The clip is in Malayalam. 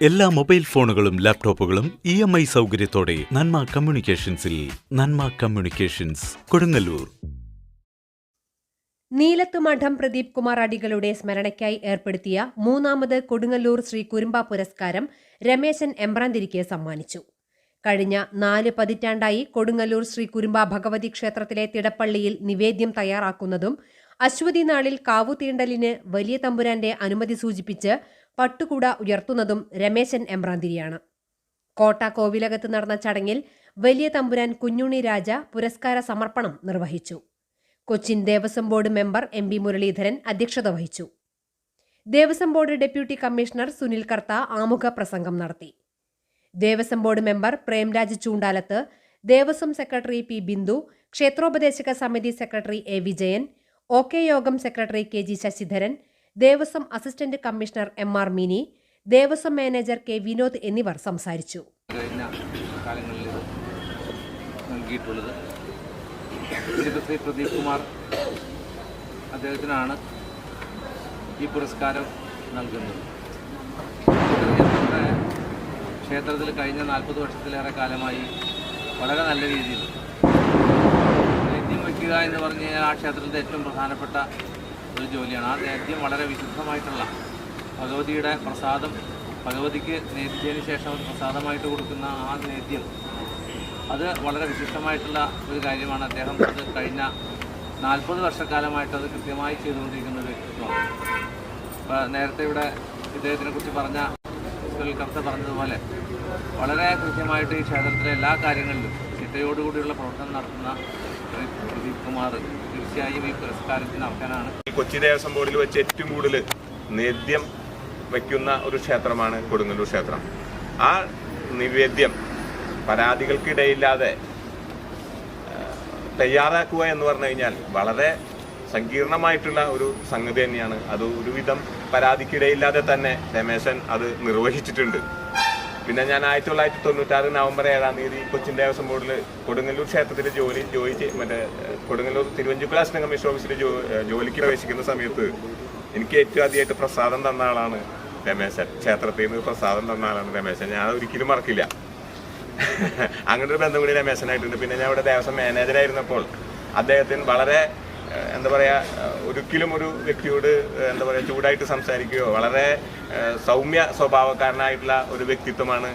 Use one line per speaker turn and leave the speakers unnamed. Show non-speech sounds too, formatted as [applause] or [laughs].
എല്ലാ മൊബൈൽ ഫോണുകളും ലാപ്ടോപ്പുകളും ഇ എം ഐ സൗകര്യത്തോടെ നന്മ കമ്മ്യൂണിക്കേഷൻസിൽ നന്മ കമ്മ്യൂണിക്കേഷൻസ് കൊടുങ്ങല്ലൂർ.
നീലത്തുമഠം പ്രദീപ് കുമാർ അടികളുടെ സ്മരണയ്ക്കായി ഏർപ്പെടുത്തിയ മൂന്നാമത് കൊടുങ്ങല്ലൂർ ശ്രീ കുരുമ്പ പുരസ്കാരം രമേശൻ എമ്പ്രാന്തിരിക്ക് സമ്മാനിച്ചു. കഴിഞ്ഞ നാല് പതിറ്റാണ്ടായി കൊടുങ്ങല്ലൂർ ശ്രീ കുരുമ്പ ഭഗവതി ക്ഷേത്രത്തിലെ തിടപ്പള്ളിയിൽ നിവേദ്യം തയ്യാറാക്കുന്നതും അശ്വതി നാളിൽ കാവുതീണ്ടലിന് വലിയ തമ്പുരാന്റെ അനുമതി സൂചിപ്പിച്ച് പട്ടുകൂട ഉയർത്തുന്നതും രമേശൻ എമ്പ്രാന്തിരിയാണ് കോട്ട കോവിലകത്ത് നടന്ന ചടങ്ങിൽ വലിയ തമ്പുരാൻ കുഞ്ഞുണ്ണി രാജ പുരസ്കാര സമർപ്പണം നിർവഹിച്ചു. Cochin Devaswom board member M P Muraleedharan അധ്യക്ഷത വഹിച്ചു. Devaswom board deputy commissioner Sunil Kartha ആമുഖ പ്രസംഗം നടത്തി. Devaswom board member Premraj Choondalath Devaswom secretary P Bindu ക്ഷേത്രോപദേശക സമിതി secretary A Vijayan O K യോഗം secretary K G Sasidharan Devaswom assistant commissioner M R Mini Devaswom manager K Vinod എന്നിവർ സംസാരിച്ചു.
പ്രദീപ് കുമാർ അദ്ദേഹത്തിനാണ് ഈ പുരസ്കാരം നൽകുന്നത്. ക്ഷേത്രത്തിൽ കഴിഞ്ഞ നാൽപ്പത് വർഷത്തിലേറെ കാലമായി വളരെ നല്ല രീതിയിൽ. നേദ്യം വയ്ക്കുക എന്ന് പറഞ്ഞു കഴിഞ്ഞാൽ ആ ക്ഷേത്രത്തിന്റെ ഏറ്റവും പ്രധാനപ്പെട്ട ഒരു ജോലിയാണ്. ആ നേദ്യം വളരെ വിശുദ്ധമായിട്ടുള്ള ഭഗവതിയുടെ പ്രസാദം ഭഗവതിക്ക് നേദ്യത്തിന് ശേഷം പ്രസാദമായിട്ട് കൊടുക്കുന്ന ആ നേദ്യം അത് വളരെ വിശിഷ്ടമായിട്ടുള്ള ഒരു കാര്യമാണ്. അദ്ദേഹം അത് കഴിഞ്ഞ നാൽപ്പത് വർഷക്കാലമായിട്ട് അത് കൃത്യമായി ചെയ്തുകൊണ്ടിരിക്കുന്ന ഒരു വ്യക്തിത്വമാണ്. ഇപ്പോൾ നേരത്തെ ഇവിടെ ഇദ്ദേഹത്തിനെ കുറിച്ച് പറഞ്ഞ കവിത പറഞ്ഞതുപോലെ വളരെ കൃത്യമായിട്ട് ഈ ക്ഷേത്രത്തിലെ എല്ലാ കാര്യങ്ങളിലും ചിട്ടയോടുകൂടിയുള്ള പ്രവർത്തനം നടത്തുന്ന പ്രദീപ് കുമാർ തീർച്ചയായും ഈ പുരസ്കാരത്തിന് അർഹനാണ്.
കൊച്ചി ദേവസ്വം ബോർഡിൽ വെച്ച് ഏറ്റവും കൂടുതൽ നേദ്യം വയ്ക്കുന്ന ഒരു ക്ഷേത്രമാണ് കൊടുങ്ങല്ലൂർ ക്ഷേത്രം. ആ നിവേദ്യം പരാതികൾക്കിടയില്ലാതെ തയ്യാറാക്കുക എന്ന് പറഞ്ഞു കഴിഞ്ഞാൽ വളരെ സങ്കീർണമായിട്ടുള്ള ഒരു സംഗതി തന്നെയാണ്. അത് ഒരുവിധം പരാതിക്കിടയില്ലാതെ തന്നെ രമേശൻ അത് നിർവഹിച്ചിട്ടുണ്ട്. പിന്നെ ഞാൻ ആയിരത്തി തൊള്ളായിരത്തി തൊണ്ണൂറ്റാറ് നവംബർ ഏഴാം തീയതി കൊച്ചിൻ ദേവസ്വം ബോർഡിൽ കൊടുങ്ങല്ലൂർ ക്ഷേത്രത്തിൽ ജോലി ചെയ്- മറ്റേ കൊടുങ്ങല്ലൂർ തിരുവഞ്ചിക്കുള അസിസ്റ്റന്റ് കമ്മീഷൻ ഓഫീസിൽ ജോലിക്ക് പ്രവേശിക്കുന്ന സമയത്ത് എനിക്ക് ഏറ്റവും ആദ്യമായിട്ട് പ്രസാദം തന്ന ആളാണ് രമേശൻ. ക്ഷേത്രത്തിൽ നിന്ന് പ്രസാദം തന്ന ആളാണ് രമേശൻ. ഞാൻ ഒരിക്കലും മറക്കില്ല. [laughs] അങ്ങനെ ഒരു ബന്ധം കൂടി രമേശനായിട്ടുണ്ട്. പിന്നെ ഞാൻ ഇവിടെ ദേവസ്വം മാനേജറായിരുന്നപ്പോൾ അദ്ദേഹത്തിന് വളരെ എന്താ പറയുക ഒരിക്കലും ഒരു വ്യക്തിയോട് എന്താ പറയുക ചൂടായിട്ട് സംസാരിക്കുകയോ വളരെ സൗമ്യ സ്വഭാവക്കാരനായിട്ടുള്ള ഒരു വ്യക്തിത്വമാണ്